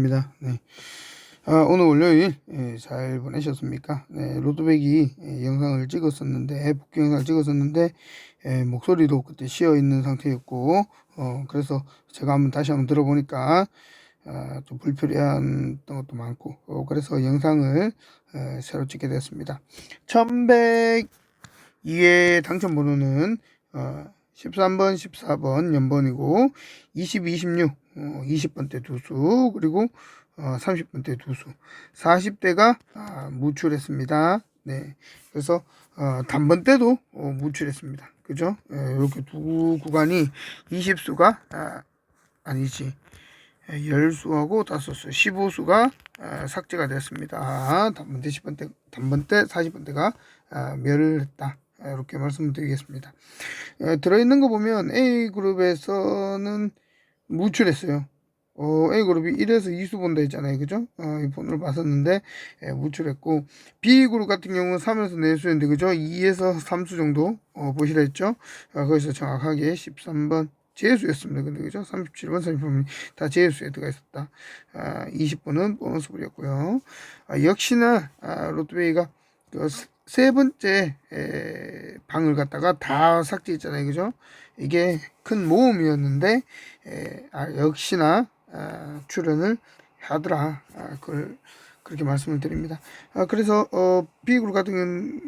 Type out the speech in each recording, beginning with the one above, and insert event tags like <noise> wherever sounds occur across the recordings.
입니다. 네. 아, 오늘 월요일 예, 잘 보내셨습니까? 네, 로드백이 예, 영상을 찍었었는데 복귀 영상을 찍었었는데 예, 목소리도 그때 쉬어 있는 상태였고 어, 그래서 제가 한번 다시 한번 들어보니까 아, 좀 불필요한 것도 많고 어, 그래서 영상을 에, 새로 찍게 됐습니다. 1102의 당첨 번호는 어, 13번, 14번 연번이고 20, 26, 어, 20번대 두수 그리고 어, 30번대 두수 40대가 아, 무출했습니다. 네, 그래서 어, 단번 때도 어, 무출했습니다. 그죠? 예, 이렇게 두 구간이 20수가 아, 아니지 예, 열수하고 다섯수 15수가 아, 삭제가 됐습니다. 단번대 10번대 단번대 40번대가 아, 멸을 했다. 아, 이렇게 말씀을 드리겠습니다. 어, 들어있는 거 보면 A그룹에서는 무출했어요. 어, A그룹이 1에서 2수 본다 했잖아요. 그죠? 어, 이 번호를 봤었는데, 예, 무출했고, B그룹 같은 경우는 3에서 4수였는데, 그죠? 2에서 3수 정도, 어, 보시라 했죠? 어, 거기서 정확하게 13번, 제수였습니다. 근데, 그죠? 37번, 38번, 다 제수에 들어가 있었다. 아, 20번은 보너스불이었고요. 아, 역시나, 아, 로또베이가 그 세 번째 에, 방을 갖다가 다 삭제했잖아요. 그죠? 이게 큰 모험이었는데 에, 아, 역시나 아, 출연을 하더라. 아, 그걸 그렇게 말씀을 드립니다. 아, 그래서 어, B그룹 같은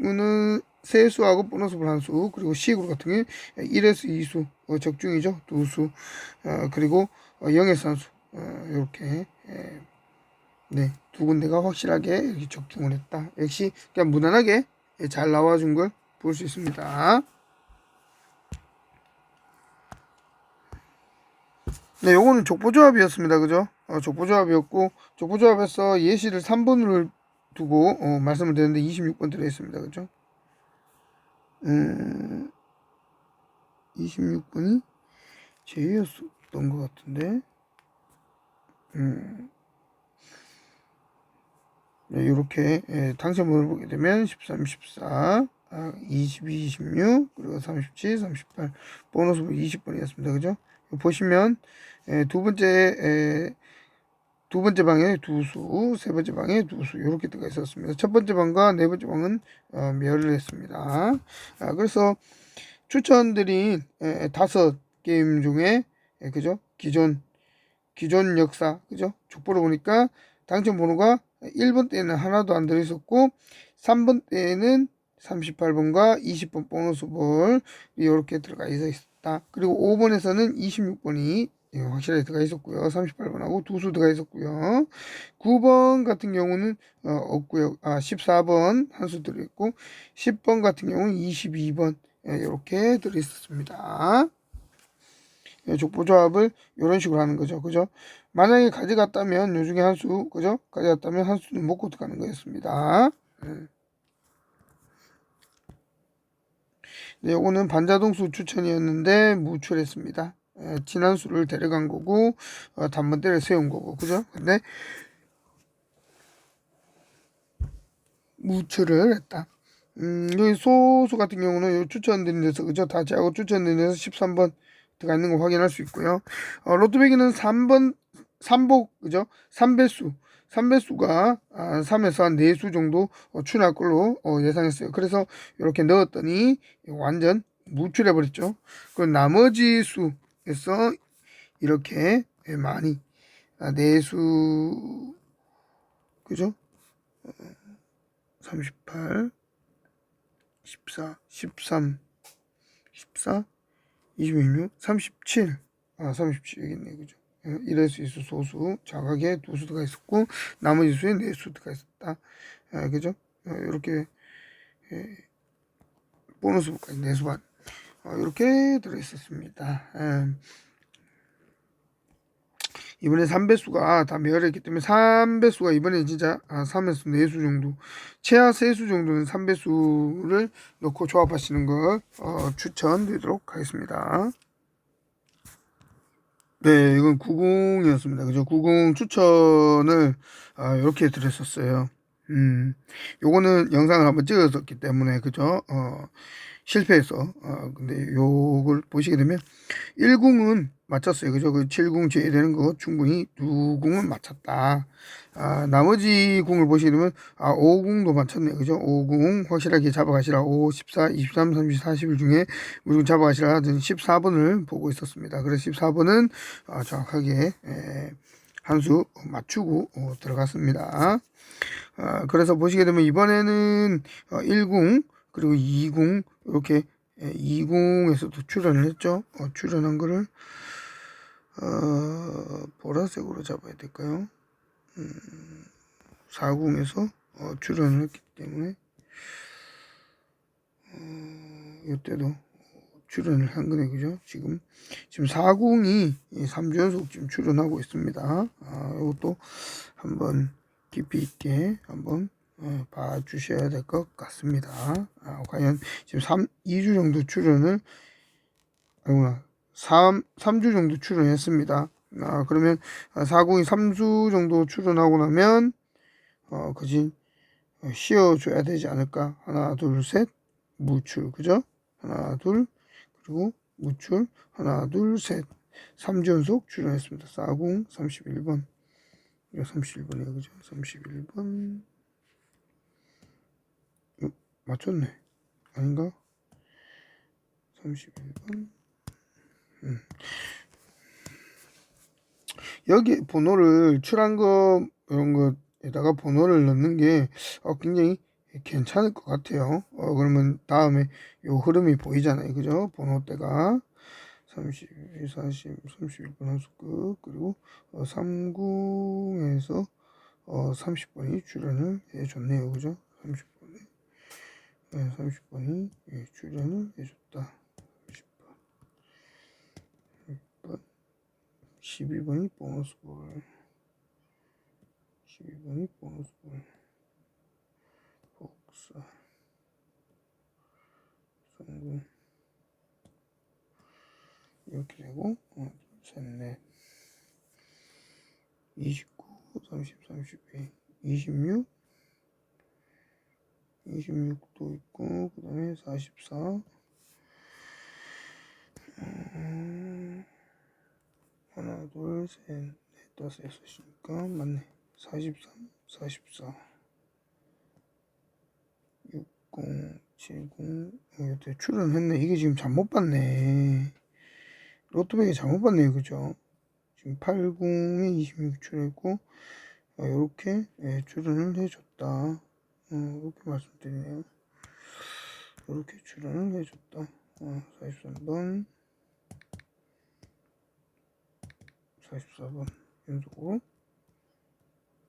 경우는 세 수하고 보너스볼 한 수, 그리고 C그룹 같은 경우는 1에서 2수, 어, 적중이죠. 두 수, 어, 그리고 어, 0에서 한 수, 어, 이렇게 에, 네, 두 군데가 확실하게 이렇게 적중을 했다. 역시 그냥 무난하게 잘 나와준 걸 볼 수 있습니다. 네, 요거는 족보조합이었습니다. 그죠? 어, 족보조합이었고, 족보조합에서 예시를 3번을 두고, 어, 말씀을 드렸는데 26번 들어있습니다. 그죠? 음, 26번이 제였던 것 같은데, 음, 네, 이렇게 예, 당첨번호를 보게 되면 13, 14, 아, 22, 26, 그리고 37, 38 보너스 20번이었습니다. 그죠? 보시면 예, 두 번째 예, 두 번째 방에 두 수, 세 번째 방에 두 수, 이렇게 들어가 있었습니다. 첫 번째 방과 네 번째 방은 어, 멸을 했습니다. 아, 그래서 추천드린 예, 다섯 게임 중에 예, 그죠? 기존 기존 역사 그죠? 족보를 보니까 당첨 번호가 1번 때는 하나도 안 들어있었고 3번 때는 38번과 20번 보너스 볼 이렇게 들어가 있었다. 그리고 5번에서는 26번이 확실하게 들어가 있었고요. 38번하고 두 수 들어가 있었고요. 9번 같은 경우는 어, 없고요. 아 14번 한 수 들어있고 10번 같은 경우는 22번 이렇게 들어 있었습니다. 예, 족보조합을 이런 식으로 하는 거죠. 그죠? 만약에 가져갔다면 요 중에 한 수, 그죠? 가져갔다면 한 수는 먹고 들어가는 거였습니다. 네. 네, 요거는 반자동수 추천이었는데 무출했습니다. 예, 지난 수를 데려간 거고 어, 단번대를 세운 거고 그죠? 근데 무출을 했다. 음, 여기 소수 같은 경우는 요 추천드린 데서 그죠? 다 제하고 추천드린 데서 13번 들어가 있는 거 확인할 수 있고요. 어, 로또배기는 3번 3복 그죠? 3배수 3배수가 아, 3에서 한 4수 정도 어, 출할 걸로 어, 예상했어요. 그래서 이렇게 넣었더니 완전 무출해 버렸죠. 그 나머지 수에서 이렇게 많이 아, 4수 그죠? 38 14 13 14 26 37 아, 37 여기 있네. 그죠? 1에서 2수 소수 자각에 두 수가 있었고 나머지 수에 네 수가 있었다. 아, 그죠? 이렇게 예, 보너스까지 네 수반 어, 이렇게 들어 있었습니다. 예. 이번에 3배수가 다 멸했기 때문에 3배수가 이번에 진짜 아, 3에서 4수 정도 최하 3수 정도는 3배수를 넣고 조합하시는 걸 어, 추천드리도록 하겠습니다. 네, 이건 90이었습니다. 그죠? 90 추천을 아, 이렇게 드렸었어요. 음, 요거는 영상을 한번 찍었었기 때문에, 그죠? 어, 실패해서, 어, 근데 요걸 보시게 되면, 1궁은 맞췄어요. 그죠? 그 7궁 제외되는 거 충분히 두 궁은 맞췄다. 아, 나머지 궁을 보시게 되면, 아, 5궁도 맞췄네요. 그죠? 5궁 확실하게 잡아가시라. 5, 14, 23, 30, 40일 중에 무조건 잡아가시라. 14번을 보고 있었습니다. 그래서 14번은 아, 정확하게, 에, 한 수 맞추고 어, 들어갔습니다. 아, 그래서 보시게 되면 이번에는 어, 1궁 그리고 2궁 이렇게 2궁에서도 출연을 했죠. 어, 출연한 거를 어, 보라색으로 잡아야 될까요? 음, 4궁에서 어, 출연을 했기 때문에 어, 이때도 출연을 한 거네 그죠? 지금 지금 4궁이 3주 연속 지금 출연하고 있습니다. 아, 이것도 한번 깊이 있게 한번 어, 봐주셔야 될 것 같습니다. 아, 과연 지금 3, 2주 정도 출연을 아이구나 3, 3주 정도 출연했습니다. 아, 그러면 4궁이 3주 정도 출연하고 나면 어, 그진 쉬어줘야 되지 않을까? 하나, 둘, 셋, 무출, 그죠? 하나, 둘, 그리고 무출, 하나, 둘, 셋. 3주 연속 출연했습니다. 4궁 31번. 이거 31번이에요, 그죠? 31번. 어, 맞췄네. 아닌가? 31번. 음. 여기 번호를 출한 거, 이런 거에다가 번호를 넣는 게 어, 굉장히 괜찮을 것 같아요. 어, 그러면 다음에 요 흐름이 보이잖아요. 그죠? 번호대가 32, 40, 31번 한수 끝, 그리고 어, 3궁에서 어, 30번이 출연을 해줬네요. 그죠? 30번이. 네, 30번이 예, 출연을 해줬다. 10번. 6번. 12번이 보너스 볼. 12번이 보너스 볼. 복사. 성공. 이렇게 되고 하나 둘셋넷. 29, 30, 32, 26 26도 있고 그 다음에 44 음, 하나 둘셋넷 다섯 여섯이니까 맞네. 43, 44 60, 70 어, 출연했네 이게 지금 잘못 봤네 로또백이 잘못 봤네요. 그죠? 지금 80에 26 출했고, 어, 이렇게 예, 출연을 해줬다. 어, 이렇게 말씀드리네요. 이렇게 출연을 해줬다. 어, 43번, 44번 연속으로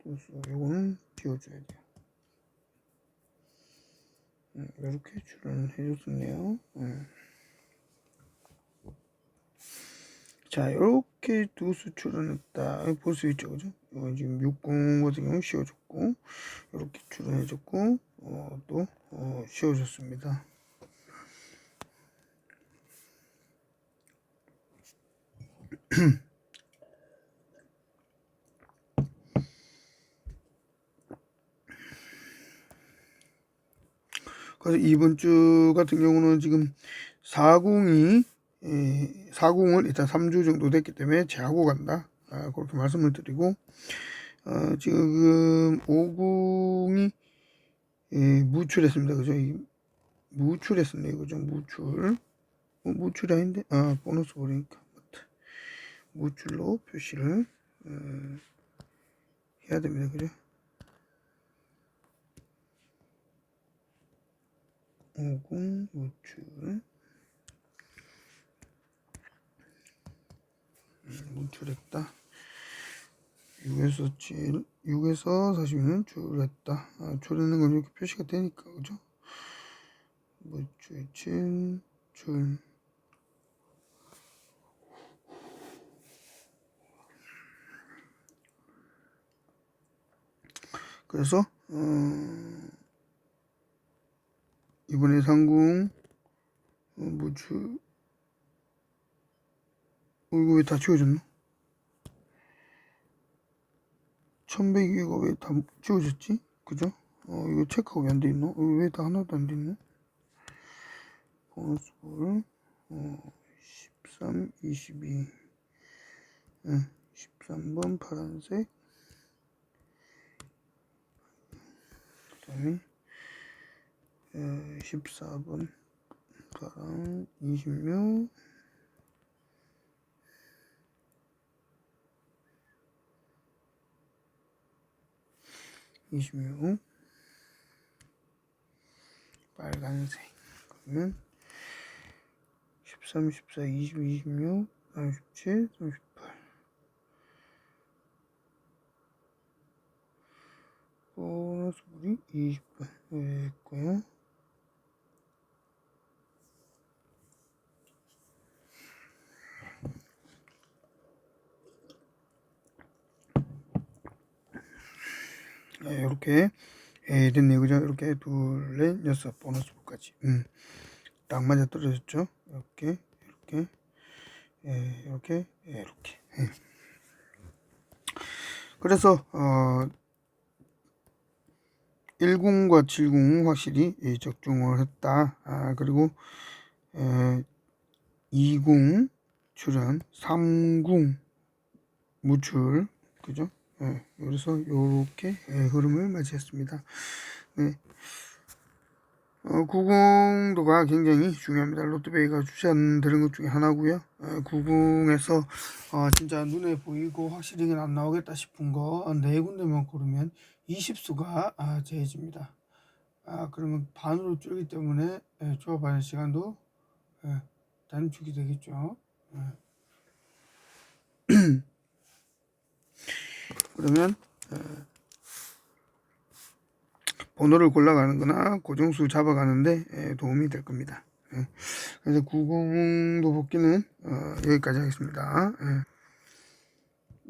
또수 이거는 지워줘야 돼요. 음, 이렇게 출연을 해줬었네요. 음. 자, 이렇게 두 수출은 했다. 볼 수 있죠, 그죠? 어, 지금 60 같은 경우 씌워줬고, 이렇게 출연해줬고, 어, 또, 어, 씌워줬습니다. <clears throat> 그래서 이번 주 같은 경우는 지금 40이 4공을 일단 3주 정도 됐기 때문에 제하고 간다. 아, 그렇게 말씀을 드리고 어, 지금 5공이 예, 무출했습니다. 그죠? 무출했습니다. 그죠? 무출. 어, 무출이 아닌데? 아, 보너스 보니까. 무출로 표시를 어, 해야 됩니다. 그죠? 5공 무출. 문출했다. 6에서 7, 6에서 40은 줄했다. 아, 줄이는 건 이렇게 표시가 되니까, 그죠? 무출, 7, 줄. 그래서, 어, 이번에 상궁, 어, 무출, 어, 이거 왜 다 지워졌나? 1100이 이거 왜다 지워졌지? 그죠? 어, 이거 체크가 왜 안 돼 있노? 왜 다 하나도 안 돼 있노? 보너스 볼, 어, 13, 22. 응, 13번 파란색. 그 다음에, 어, 14번 파랑, 26. 이십육 빨간색. 그러면 13, 14, 20, 26, 37, 38 보너스 물이 20번 있고요 네, 이렇게 예, 됐네요 그죠. 이렇게 둘 넷 여섯 보너스까지. 음, 딱 맞아 떨어졌죠? 이렇게 이렇게 예, 이렇게 예, 이렇게. 예. 그래서 어 10과 70 확실히 예, 적중을 했다. 아, 그리고 에, 20 출연 30 무출. 그죠 예, 그래서 이렇게 예, 흐름을 맞이했습니다. 네. 어, 90도가 굉장히 중요합니다. 롯데베이가 추천드린 것 중에 하나고요. 어, 90에서 어, 진짜 눈에 보이고 확실히 이건 안 나오겠다 싶은 거 네 군데만 고르면 20수가 아, 제해집니다. 아, 그러면 반으로 줄기 때문에 예, 조합하는 시간도 예, 단축이 되겠죠. 예. <clears throat> 그러면 어, 번호를 골라가는 거나 고정수 잡아가는데 예, 도움이 될 겁니다. 예. 그래서 90도 복귀는 어, 여기까지 하겠습니다.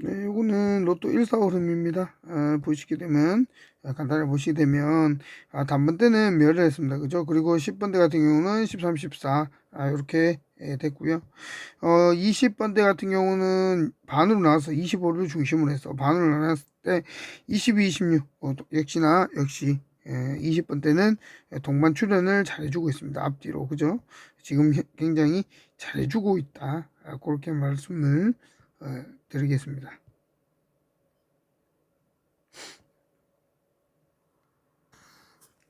예. 네, 요거는 로또 1사 흐름입니다. 아, 보시게 되면, 아, 간단히 보시게 되면, 아, 단번대는 멸을 했습니다. 그죠? 그리고 10번대 같은 경우는 13, 14, 아, 이렇게 예, 됐고요. 어, 20번대 같은 경우는 반으로 나와서 25를 중심으로 해서 반으로 나눴을 때 22, 26, 어, 역시나, 역시, 예, 20번대는 동반 출연을 잘해주고 있습니다. 앞뒤로. 그죠? 지금 현- 굉장히 잘해주고 있다. 아, 그렇게 말씀을 어, 드리겠습니다.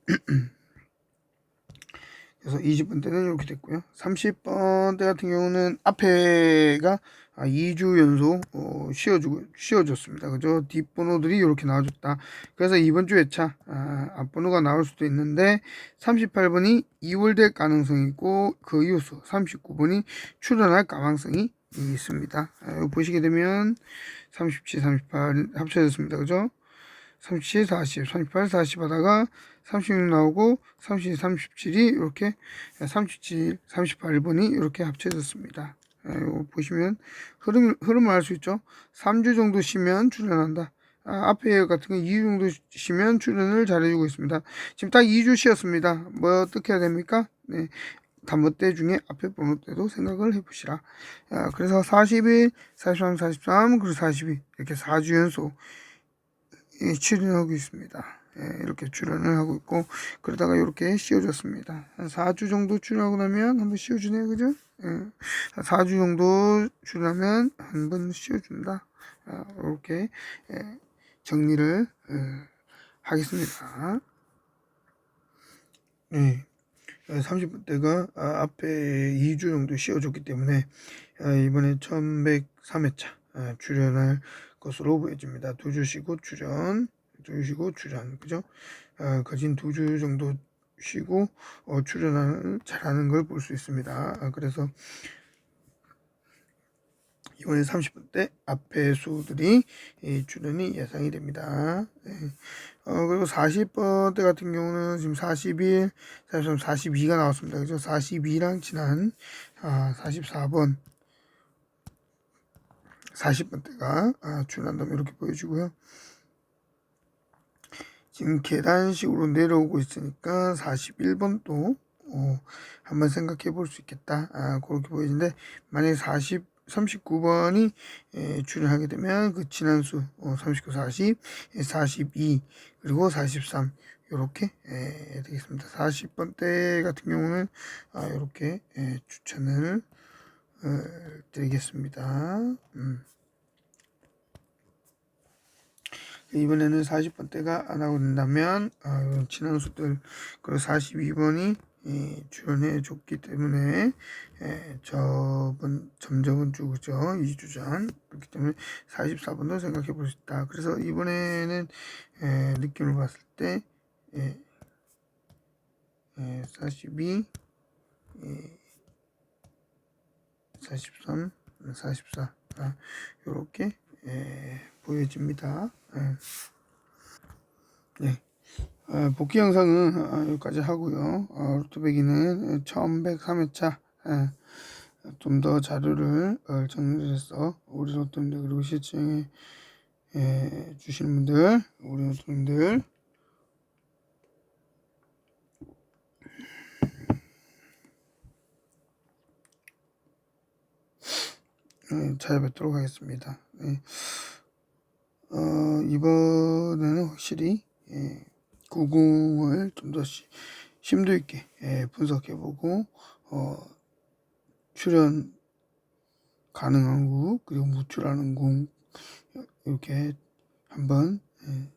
<clears throat> 그래서 20번대는 이렇게 됐고요. 30번대 같은 경우는 앞에가 2주 연속 어, 씌워주고 씌워줬습니다. 그죠? 뒷번호들이 이렇게 나와줬다. 그래서 이번 주 회차 아, 앞번호가 나올 수도 있는데 38번이 2월 될 가능성이 있고 그 이후수 39번이 출연할 가능성이 있습니다. 아, 보시게 되면 37, 38 합쳐졌습니다. 그죠? 37, 40, 38, 40 하다가 36 나오고 30, 37이 이렇게 37, 38번이 이렇게 합쳐졌습니다. 이거 보시면 흐름, 흐름을 알 수 있죠. 3주 정도 쉬면 출연한다. 아, 앞에 같은 거 2주 정도 쉬면 출연을 잘해주고 있습니다. 지금 딱 2주 쉬었습니다. 뭐 어떻게 해야 됩니까? 네. 단번대 중에 앞에 번호 때도 생각을 해보시라. 아, 그래서 41, 43, 43, 그리고 42 이렇게 4주 연속 예, 출연하고 있습니다. 예, 이렇게 출연을 하고 있고 그러다가 이렇게 씌워졌습니다. 한 4주 정도 출연하고 나면 한 번 씌워주네요. 그죠? 예, 4주 정도 출연하면 한 번 씌워준다. 아, 이렇게 예, 정리를 예, 하겠습니다. 예. 30분대가 아, 앞에 2주 정도 씌워줬기 때문에 아, 이번에 1103회차 아, 출연할 것으로 보여집니다. 두 주 쉬고 출연, 두 주 쉬고 출연, 그죠? 거진 두 주 정도 쉬고 어, 출연을 잘하는 걸 볼 수 있습니다. 아, 그래서 이번에 30분 대 앞에 수들이 출연이 예상이 됩니다. 네. 어, 그리고 40번 대 같은 경우는 지금 41, 43, 42가 나왔습니다. 그죠? 42랑 지난 아, 44번 40번 대가 아, 출연한다면 이렇게 보여주고요. 지금 계단식으로 내려오고 있으니까 41번도 어, 한번 생각해 볼 수 있겠다. 아, 그렇게 보이는데 만약에 40 39번이 에, 출연하게 되면 그 지난수 어, 39, 40, 42 그리고 43 이렇게 예, 되겠습니다. 40번대 같은 경우는 아, 이렇게 예, 추천을 어, 드리겠습니다. 음. 이번에는 40번대가 안 하고 된다면 아, 친한수들 그리고 42번이 예, 출연해 줬기 때문에 예, 저번 점저번 주 그죠 2주 전 그렇기 때문에 44번도 생각해 볼 수 있다. 그래서 이번에는 예, 느낌을 봤을 때 예, 예, 42 예, 43 44 아, 요렇게 예, 보여집니다. 예. 네. 어, 복귀 영상은 어, 여기까지 하고요. 어, 루트베기는 1103회차 좀 더 자료를 어, 정리해서 우리 로또님들 그리고 시청해 예, 주시는 분들 우리 로또님들 예, 찾아뵙도록 하겠습니다. 예. 어, 이번에는 확실히 예, 90을 좀 더 심도 있게 예, 분석해보고 어, 출연 가능한 구 그리고 무출하는 공 이렇게 한번 예,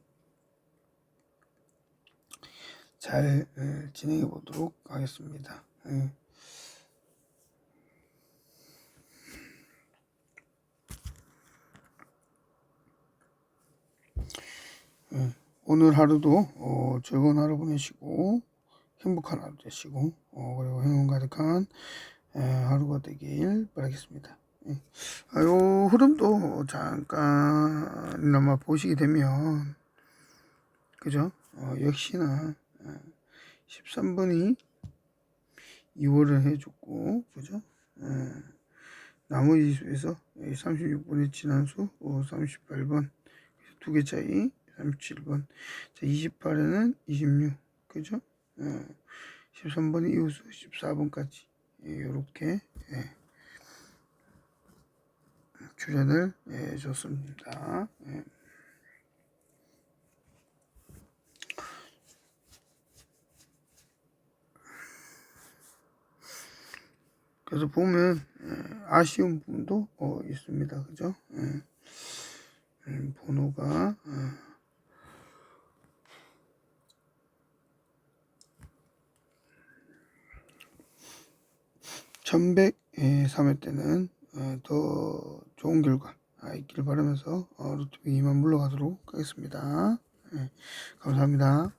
잘 예, 진행해 보도록 하겠습니다. 예. 예, 오늘 하루도 어, 즐거운 하루 보내시고 행복한 하루 되시고 어, 그리고 행운 가득한 예, 하루가 되길 바라겠습니다. 예. 아, 요 흐름도 잠깐이나마 보시게 되면 그죠? 어, 역시나 13번이 2월을 해줬고 그죠? 예, 나머지 수에서 36번의 지난수 어, 38번 두 개 차이 37번 자 28에는 26 그죠? 예, 13번이 이웃수 14번까지 이렇게 예, 출연을 해 줬습니다. 예. 그래서 보면 예, 아쉬운 부분도 어, 있습니다. 그죠? 예. 음, 번호가 어, 1103회 때는 어, 더 좋은 결과 있기를 바라면서 어, 루트빅 이만 물러가도록 하겠습니다. 예, 감사합니다.